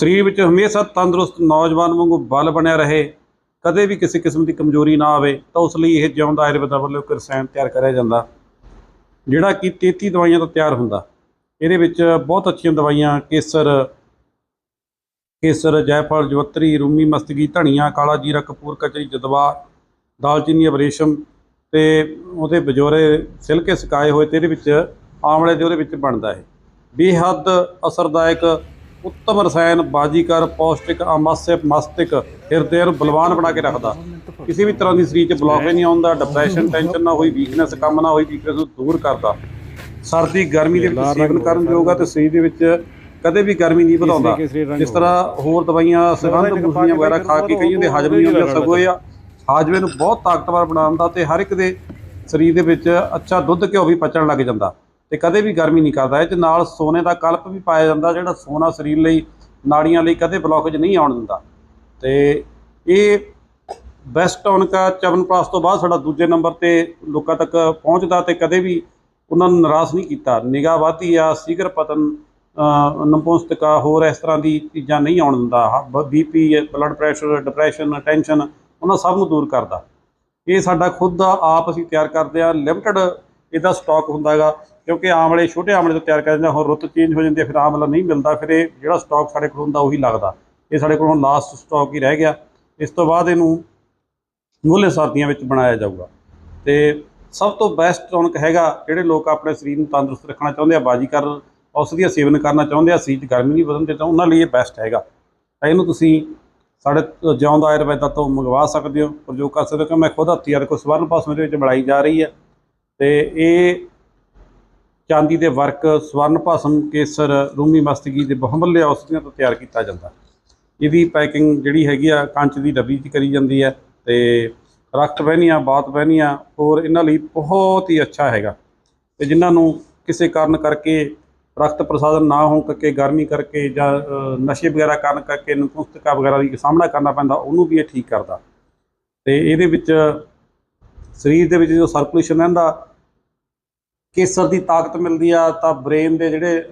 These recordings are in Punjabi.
ਸਰੀਰ ਵਿੱਚ ਹਮੇਸ਼ਾ ਤੰਦਰੁਸਤ ਨੌਜਵਾਨ ਵਾਂਗੂ ਬਲ ਬਣਿਆ ਰਹੇ, ਕਦੇ ਵੀ ਕਿਸੇ ਕਿਸਮ ਦੀ ਕਮਜ਼ੋਰੀ ਨਾ ਆਵੇ, ਤਾਂ ਉਸ ਲਈ ਇਹ ਜਿਉਂਦਾ ਆਯੁਰਵੇਦਾ ਵੱਲੋਂ ਇੱਕ ਰਸਾਇਣ ਤਿਆਰ ਕਰਿਆ ਜਾਂਦਾ, ਜਿਹੜਾ ਕਿ 33 ਦਵਾਈਆਂ ਤੋਂ ਤਿਆਰ ਹੁੰਦਾ। ਇਹਦੇ ਵਿੱਚ ਬਹੁਤ ਅੱਛੀਆਂ ਦਵਾਈਆਂ, ਕੇਸਰ ਕੇਸਰ, ਜੈਫਲ, ਜਵੱਤਰੀ, ਰੂਮੀ ਮਸਤਗੀ ਧਨੀਆ, ਕਾਲਾ ਜੀਰਾ, ਕਪੂਰ, ਕਚਰੀ, ਜਦਵਾ, ਦਾਲਚੀਨੀ ਅਬਰੇਸ਼ਮ ਤੇ ਉਹਦੇ ਬਜੋਰੇ ਸਿਲਕੇ ਸੁਕਾਏ ਹੋਏ ਤੇ ਇਹਦੇ ਵਿੱਚ ਆਮਲੇ ਦੇ ਉਹਦੇ ਵਿੱਚ ਬਣਦਾ ਹੈ ਬੇਹੱਦ ਅਸਰਦਾਇਕ ਉੱਤਮ ਰਸਾਇਣ ਬਾਜੀਕਰ ਪੌਸ਼ਟਿਕ ਅਮਾਸਯ ਮਸਤਿਕ ਹਿਰਦੇ ਨੂੰ ਬਲਵਾਨ ਬਣਾ ਕੇ ਰੱਖਦਾ। ਕਿਸੇ ਵੀ ਤਰ੍ਹਾਂ ਦੀ ਸਰੀਰ 'ਚ ਬਲੌਕੇ ਨਹੀਂ ਆਉਂਦਾ ਡਿਪਰੈਸ਼ਨ ਟੈਨਸ਼ਨ ਨਾ ਹੋਈ ਵੀਕਨੈਸ ਕੰਮ ਨਾ ਹੋਈ ਵੀਕਨੈਸ ਨੂੰ ਦੂਰ ਕਰਦਾ। ਸਰਦੀ ਗਰਮੀ ਦੇ ਵਿੱਚ ਸੇਵਨ ਕਰਨ ਯੋਗਾ ਤੇ ਸਰੀਰ ਦੇ ਵਿੱਚ ਕਦੇ ਵੀ ਗਰਮੀ ਨਹੀਂ ਵਧਾਉਂਦਾ। ਜਿਸ ਤਰ੍ਹਾਂ ਹੋਰ ਦਵਾਈਆਂ ਸੁਗੰਧ ਬੂਟੀਆਂ ਵਗੈਰਾ ਖਾ ਕੇ ਕਈਆਂ ਦੇ ਹਜਮ ਨਹੀਂ ਹੁੰਦੇ ਸਗੋਂ ਇਹ ਹਾਜਮੇ ਨੂੰ ਬਹੁਤ ਤਾਕਤਵਰ ਬਣਾਉਂਦਾ ਤੇ ਹਰ ਇੱਕ ਦੇ ਸਰੀਰ ਦੇ ਵਿੱਚ ਅੱਛਾ ਦੁੱਧ ਘਿਓ ਵੀ ਪਚਣ ਲੱਗ ਜਾਂਦਾ। ਤੇ ਕਦੇ ਵੀ ਗਰਮੀ ਨਹੀਂ ਕਰਦਾ। ਇਹ ਚ ਨਾਲ ਸੋਨੇ ਦਾ ਕਲਪ ਵੀ ਪਾਇਆ ਜਾਂਦਾ ਜਿਹੜਾ ਸੋਨਾ ਸਰੀਰ ਲਈ ਨਾੜੀਆਂ ਲਈ ਕਦੇ ਬਲੌਕੇਜ ਨਹੀਂ ਆਉਣ ਦਿੰਦਾ। ਤੇ ਇਹ ਬੈਸਟ ਟੌਨਿਕਾ ਚਵਨਪ੍ਰਾਸ਼ ਤੋਂ ਬਾਅਦ ਸਾਡਾ ਦੂਜੇ ਨੰਬਰ ਤੇ ਲੋਕਾਂ ਤੱਕ ਪਹੁੰਚਦਾ ਤੇ ਕਦੇ ਵੀ ਉਹਨਾਂ ਨੂੰ ਨਿਰਾਸ਼ ਨਹੀਂ ਕੀਤਾ। ਨਿਗਾਹ ਵਾਧੀ ਆ ਸੀਗਰ ਪਤਨ ਅ, ਨਪੁੰਸਕਤਾ ਹੋਰ ਇਸ ਤਰ੍ਹਾਂ ਦੀ ਚੀਜ਼ਾਂ ਨਹੀਂ ਆਉਣ ਦਿੰਦਾ। BP blood pressure depression tension ਉਹਨਾਂ ਸਭ ਨੂੰ ਦੂਰ ਕਰਦਾ। ਇਹ ਸਾਡਾ ਖੁਦ ਦਾ ਆਪ ਅਸੀਂ ਤਿਆਰ ਕਰਦੇ ਆ। ਲਿਮਟਿਡ ਇਹਦਾ ਸਟਾਕ ਹੁੰਦਾ ਹੈਗਾ। ਕਿਉਂਕਿ ਆਮਲੇ ਛੋਟੇ ਆਮਲੇ ਤੋਂ ਤਿਆਰ ਕਰ ਜਾਂਦੇ ਹੁਣ ਰੁੱਤ ਚੇਂਜ ਹੋ ਜਾਂਦੀ ਹੈ, ਫਿਰ ਆਮਲਾ ਨਹੀਂ ਮਿਲਦਾ, ਫਿਰ ਇਹ ਜਿਹੜਾ ਸਟਾਕ ਸਾਡੇ ਕੋਲ ਹੁੰਦਾ ਉਹੀ ਲੱਗਦਾ। ਇਹ ਸਾਡੇ ਕੋਲ ਹੁਣ ਲਾਸਟ ਸਟਾਕ ਹੀ ਰਹਿ ਗਿਆ। ਇਸ ਤੋਂ ਬਾਅਦ ਇਹਨੂੰ ਮੁੱਲੇ ਸਰਦੀਆਂ ਵਿੱਚ ਬਣਾਇਆ ਜਾਊਗਾ। ਤੇ ਸਭ ਤੋਂ ਬੈਸਟ ਟੌਨਿਕ ਹੈਗਾ, ਜਿਹੜੇ ਲੋਕ ਆਪਣੇ ਸਰੀਰ ਨੂੰ ਤੰਦਰੁਸਤ ਰੱਖਣਾ ਚਾਹੁੰਦੇ ਆ ਬਾਜੀਕਰ ਔਸ਼ਧੀਆਂ ਸੇਵਨ ਕਰਨਾ ਚਾਹੁੰਦੇ ਆ ਸਰੀਰ 'ਚ ਗਰਮੀ ਨਹੀਂ ਵਧਣ ਦੇਣਾ ਉਹਨਾਂ ਲਈ ਇਹ ਬੈਸਟ ਹੈਗਾ। ਤਾਂ ਇਹਨੂੰ ਤੁਸੀਂ ਸਾਡੇ ਜਿਉਂਦਾ ਆਯੁਰਵੈਦਾ ਤੋਂ ਮੰਗਵਾ ਸਕਦੇ ਹੋ, ਪ੍ਰਯੋਗ ਕਰ ਸਕਦੇ ਹੋ ਕਿ ਮੈਂ ਖੁਦ ਹੱਥੀਂ ਆ ਦੇਖੋ ਸਵਰਨ ਪਾਸੋਂ ਦੇ ਵਿੱਚ ਬਣਾਈ ਜਾ ਰਹੀ ਹੈ। ਤੇ ਇਹ ਚਾਂਦੀ ਦੇ ਵਰਕ, ਸਵਰਨ ਭਾਸ਼ਮ, ਕੇਸਰ, ਰੂਮੀ ਮਸਤਗੀ ਦੇ ਬਹੁਮੱਲੇ ਔਸ਼ਧੀਆਂ ਤੋਂ ਤਿਆਰ ਕੀਤਾ ਜਾਂਦਾ। ਇਹਦੀ ਪੈਕਿੰਗ ਜਿਹੜੀ ਹੈਗੀ ਆ, ਕੰਚ ਦੀ ਡੱਬੀ 'ਚ ਕਰੀ ਜਾਂਦੀ ਹੈ ਤੇ ਰਕਤ ਬਹਿਨੀਆਂ ਬਾਤ ਬਹਿਨੀਆਂ ਹੋਰ ਇਹਨਾਂ ਲਈ ਬਹੁਤ ਹੀ ਅੱਛਾ ਹੈਗਾ। ਤੇ ਜਿਨ੍ਹਾਂ ਨੂੰ ਕਿਸੇ ਕਾਰਨ ਕਰਕੇ ਰਕਤ ਪ੍ਰਸਾਦਨ ਨਾ ਹੋਣ ਕਰਕੇ, ਗਰਮੀ ਕਰਕੇ ਜਾਂ ਨਸ਼ੇ ਵਗੈਰਾ ਕਾਰਨ ਕਰਕੇ ਨਪੁੰਸਕਤਾ ਵਗੈਰਾ ਦੀ ਸਾਹਮਣਾ ਕਰਨਾ ਪੈਂਦਾ, ਉਹਨੂੰ ਵੀ ਇਹ ਠੀਕ ਕਰਦਾ। ਤੇ ਇਹਦੇ ਵਿੱਚ ਸਰੀਰ ਦੇ ਵਿੱਚ ਜੋ ਸਰਕੂਲੇਸ਼ਨ ਰਹਿੰਦਾ ਕੇਸਰ ਦੀ ਤਾਕਤ ਮਿਲਦੀ ਆ, ਤਾਂ ਬ੍ਰੇਨ ਦੇ ਜਿਹੜੇ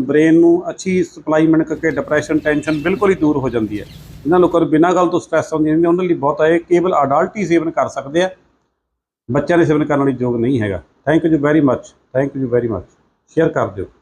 ਬ੍ਰੇਨ ਨੂੰ ਅੱਛੀ ਸਪਲਾਈ ਮਿਲ ਕਰਕੇ ਡਿਪਰੈਸ਼ਨ ਟੈਨਸ਼ਨ ਬਿਲਕੁਲ ਹੀ ਦੂਰ ਹੋ ਜਾਂਦੀ ਹੈ। ਇਹਨਾਂ ਲੋਕਾਂ ਨੂੰ ਬਿਨਾਂ ਗੱਲ ਤੋਂ ਸਟ੍ਰੈਸ ਆਉਂਦੀ ਰਹਿੰਦੀ ਉਹਨਾਂ ਲਈ ਬਹੁਤ ਹੈ ਇਹ ਕੇਵਲ ਅਡਲਟ ਹੀ ਸੇਵਨ ਕਰ ਸਕਦੇ ਆ। ਬੱਚਿਆਂ ਦੇ ਸੇਵਨ ਕਰਨ ਵਾਲੀ ਯੋਗ ਨਹੀਂ ਹੈਗਾ। Thank you very much thank you very much share ਕਰ ਦਿਓ।